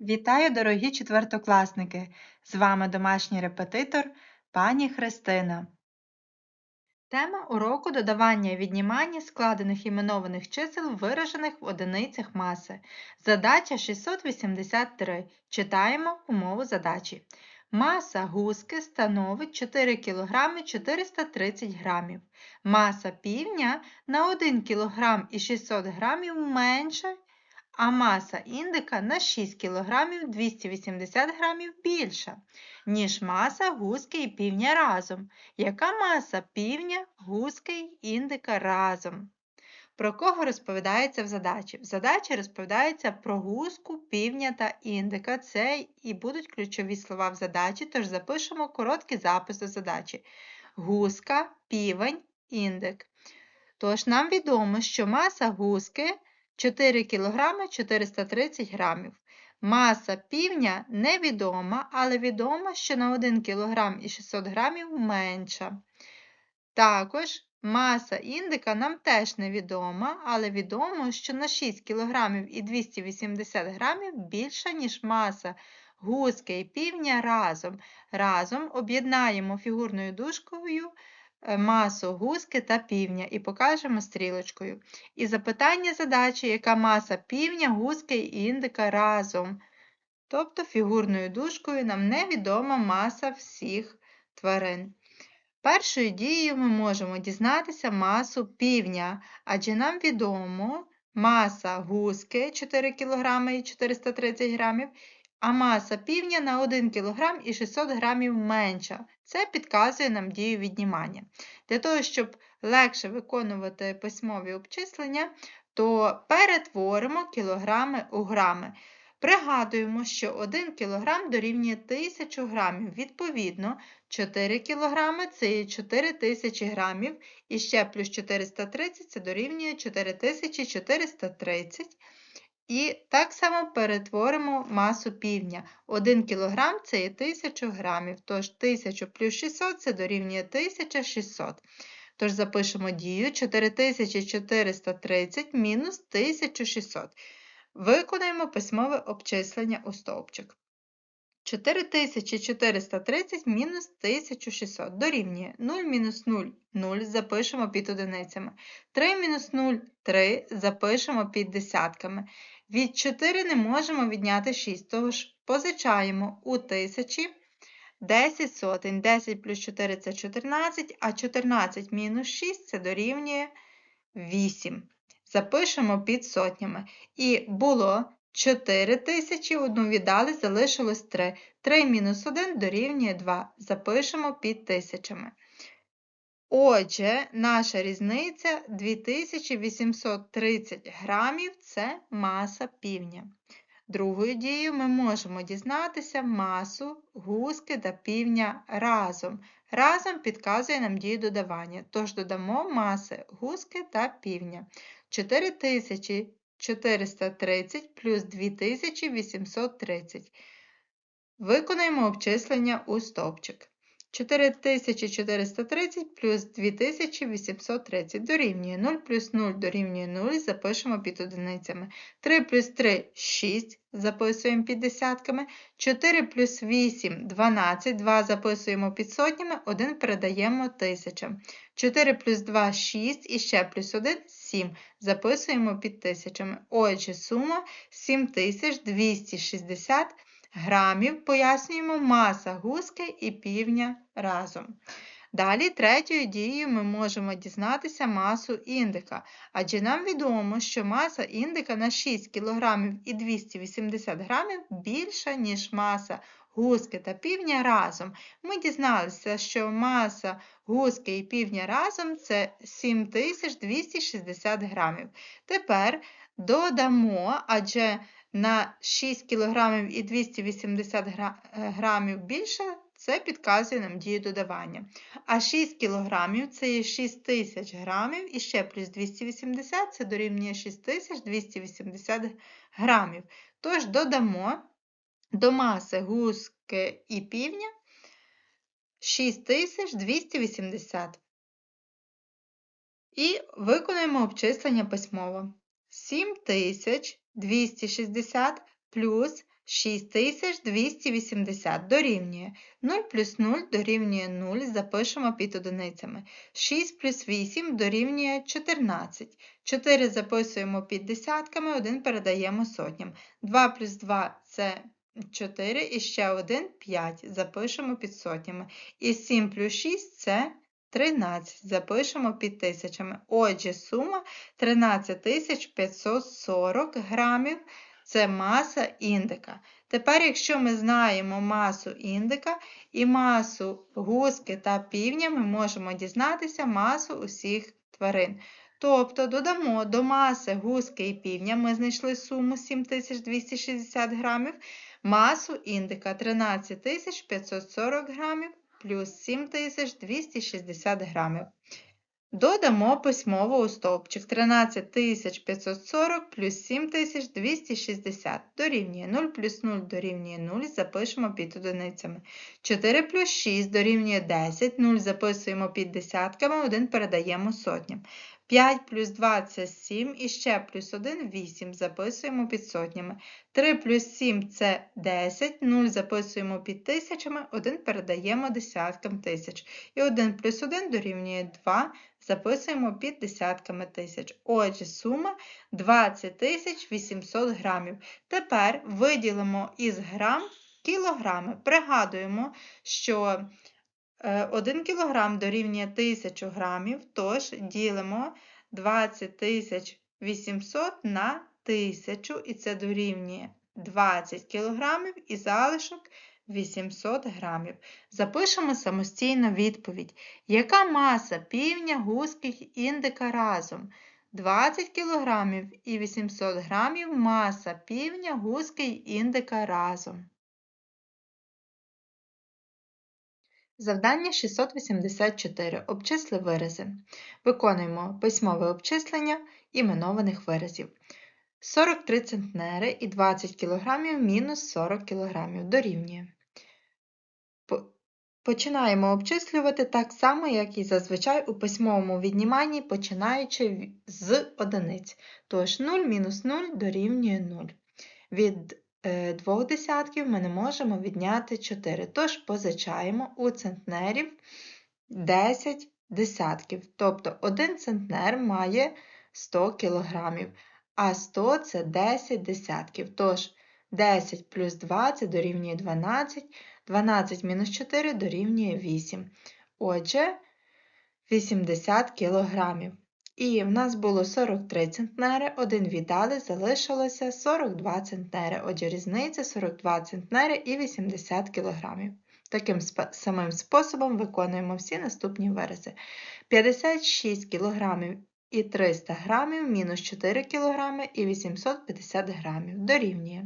Вітаю, дорогі четвертокласники! З вами домашній репетитор пані Христина. Тема уроку додавання і віднімання складених іменованих чисел, виражених в одиницях маси. Задача 683. Читаємо умову задачі. Маса гуски становить 4 кг 430 г. Маса півня на 1 кг і 600 г менша а маса індика на 6 кг 280 г більша, ніж маса гуски і півня разом. Яка маса півня, гуски й індика разом? Про кого розповідається в задачі? В задачі розповідається про гуску, півня та індика. Це і будуть ключові слова в задачі, тож запишемо короткий запис до задачі. Гуска, півень, індик. Тож нам відомо, що маса гуски 4 кг 430 г. Маса півня невідома, але відомо, що на 1 кг і 600 г менша. Також маса індика нам теж невідома, але відомо, що на 6 кг і 280 г більша, ніж маса гуски і півня разом. Разом об'єднаємо фігурною дужкою масу гуски та півня і покажемо стрілочкою. І запитання задачі, яка маса півня, гуски і індика разом. Тобто фігурною дужкою нам невідома маса всіх тварин. Першою дією ми можемо дізнатися масу півня, адже нам відомо маса гуски 4 кг і 430 г, а маса півня на 1 кг і 600 г менша. Це підказує нам дію віднімання. Для того, щоб легше виконувати письмові обчислення, то перетворимо кілограми у грами. Пригадуємо, що 1 кг дорівнює 1000 грамів. Відповідно, 4 кг це є 4000 грамів, і ще плюс 430 це дорівнює 4430 і так само перетворимо масу півня. 1 кг це є 1000 грамів, тож 1000 плюс 600 це дорівнює 1600. Тож запишемо дію 4430 мінус 1600. Виконаємо письмове обчислення у стовпчик. 4430 мінус 1600 дорівнює 0 мінус 0 0 запишемо під одиницями. 3 мінус 0 3 запишемо під десятками. Від 4 не можемо відняти 6, тож позичаємо у тисячі 10 сотень. 10 плюс 4 це 14, а 14 мінус 6 це дорівнює 8. Запишемо під сотнями. І було 4 тисячі, одну віддали, залишилось 3. 3 мінус 1 дорівнює 2. Запишемо під тисячами. Отже, наша різниця 2830 грамів це маса півня. Другою дією ми можемо дізнатися масу гуски та півня разом. Разом підказує нам дію додавання, тож додамо маси гуски та півня. 4430 плюс 2830. Виконаємо обчислення у стовпчик. 4430 плюс 2830 дорівнює 0 плюс 0 дорівнює 0, запишемо під одиницями. 3 плюс 3 6, записуємо під десятками. 4 плюс 8 12, 2 записуємо під сотнями, 1 передаємо тисячам. 4 плюс 2 6 і ще плюс 1 7. Записуємо під тисячами. Отже, сума 7260 грамів пояснюємо маса гуски і півня разом. Далі, третьою дією ми можемо дізнатися масу індика, адже нам відомо, що маса індика на 6 кг і 280 г більша, ніж маса гуски та півня разом. Ми дізналися, що маса гуски і півня разом це 7260 г. Тепер додамо, адже на 6 кг і 280 г більше, це підказує нам дію додавання. А 6 кг це є 6000 грамів, і ще плюс 280 це дорівнює 6280 грамів. Тож додамо до маси гуски і півня 6280. І виконуємо обчислення письмово. 7000 260 плюс 6280 дорівнює 0 плюс 0 дорівнює 0, запишемо під одиницями. 6 плюс 8 дорівнює 14. 4 записуємо під десятками, 1 передаємо сотням. 2 плюс 2 це 4 і ще 1 5. Запишемо під сотнями. І 7 плюс 6 це 13. Запишемо під тисячами. Отже, сума 13 540 грамів це маса індика. Тепер, якщо ми знаємо масу індика і масу гуски та півня, ми можемо дізнатися масу усіх тварин. Тобто додамо до маси гуски і півня, ми знайшли суму 7260 грамів, масу індика 13540 грамів плюс 7260 грамів. Додамо письмово у стовпчик 13540 плюс 7260 дорівнює 0 плюс 0 дорівнює 0, запишемо під одиницями. 4 плюс 6 дорівнює 10, 0 записуємо під десятками, 1 передаємо сотням. 5 плюс 2 це 7 і ще плюс 1 8 записуємо під сотнями. 3 плюс 7 це 10, 0 записуємо під тисячами, 1 передаємо десяткам тисяч. І 1 плюс 1 дорівнює 2, записуємо під десятками тисяч. Отже, сума 20 800 грамів. Тепер виділимо із грам кілограми. Пригадуємо, що 1 кг дорівнює 1000 грамів, тож ділимо 20 800 на 1000, і це дорівнює 20 кг і залишок 800 грамів. Запишемо самостійно відповідь. Яка маса півня, гуски індика разом? 20 кг і 800 грамів маса півня, гуски індика разом. Завдання 684. Обчисли вирази. Виконуємо письмове обчислення іменованих виразів. 43 центнери і 20 кг мінус 40 кг дорівнює. Починаємо обчислювати так само, як і зазвичай у письмовому відніманні, починаючи з одиниць. Тож 0 мінус 0 дорівнює 0. Від двох десятків ми не можемо відняти 4, тож позичаємо у центнерів 10 десятків. Тобто 1 центнер має 100 кг, а 100 це 10 десятків. Тож 10 плюс 2 це дорівнює 12, 12 мінус 4 дорівнює 8. Отже, 80 кілограмів. І в нас було 43 центнери, один віддали, залишилося 42 центнери. Отже, різниця 42 центнери і 80 кг. Таким самим способом виконуємо всі наступні вирази. 56 кг і 300 г мінус 4 кг і 850 г дорівнює.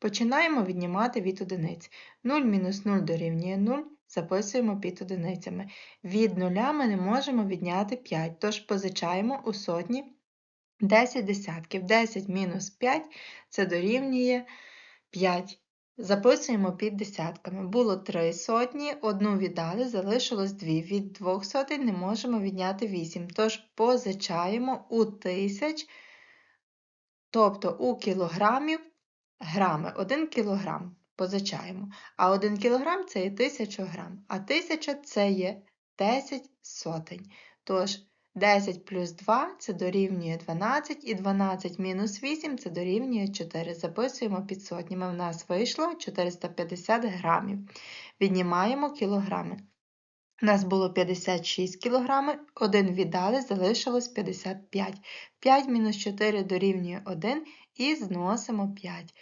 Починаємо віднімати від одиниць. 0 мінус 0 дорівнює 0, записуємо під одиницями. Від нуля ми не можемо відняти 5, тож позичаємо у сотні 10 десятків. 10 мінус 5 це дорівнює 5. Записуємо під десятками. Було 3 сотні, одну віддали, залишилось 2. Від 2 сотень не можемо відняти 8, тож позичаємо у тисяч, тобто у кілограмів грами. 1 кілограм позичаємо. А 1 кг це є 1000 грам, а 1000 це є 10 сотень. Тож 10 плюс 2 це дорівнює 12, і 12 мінус 8 це дорівнює 4. Записуємо під сотнями. В нас вийшло 450 грамів. Віднімаємо кілограми. У нас було 56 кг, 1 віддали, залишилось 55. 5 мінус 4 дорівнює 1 і зносимо 5.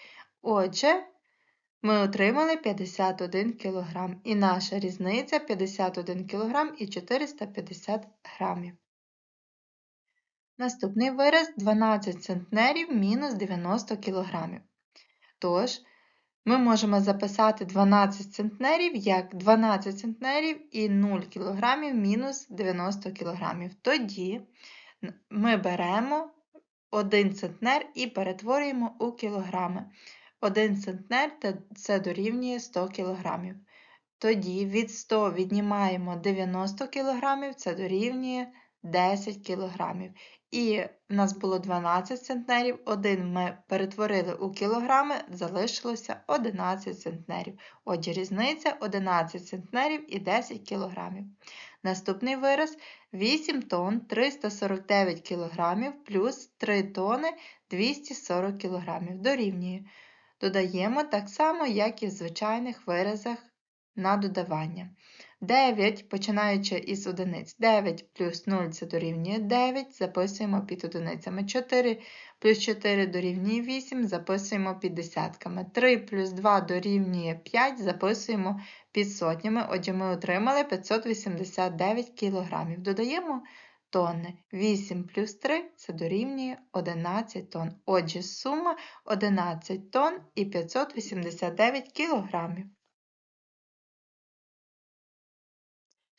Отже, ми отримали 51 кг, і наша різниця 51 кг і 450 грамів. Наступний вираз 12 центнерів мінус 90 кг. Тож, ми можемо записати 12 центнерів як 12 центнерів і 0 кг мінус 90 кг. Тоді ми беремо 1 центнер і перетворюємо у кілограми. 1 центнер це дорівнює 100 кг. Тоді від 100 віднімаємо 90 кг, це дорівнює 10 кілограмів. І в нас було 12 центнерів, один ми перетворили у кілограми, залишилося 11 центнерів. Отже, різниця 11 центнерів і 10 кілограмів. Наступний вираз 8 тонн 349 кілограмів плюс 3 тонни 240 кілограмів. Дорівнює. Додаємо так само, як і в звичайних виразах на додавання. 9, починаючи із одиниць. 9 плюс 0 це дорівнює 9, записуємо під одиницями. 4 плюс 4 дорівнює 8, записуємо під десятками. 3 плюс 2 дорівнює 5, записуємо під сотнями. Отже, ми отримали 589 кілограмів. Додаємо тонни. 8 плюс 3 це дорівнює 11 тонн. Отже, сума 11 тонн і 589 кілограмів.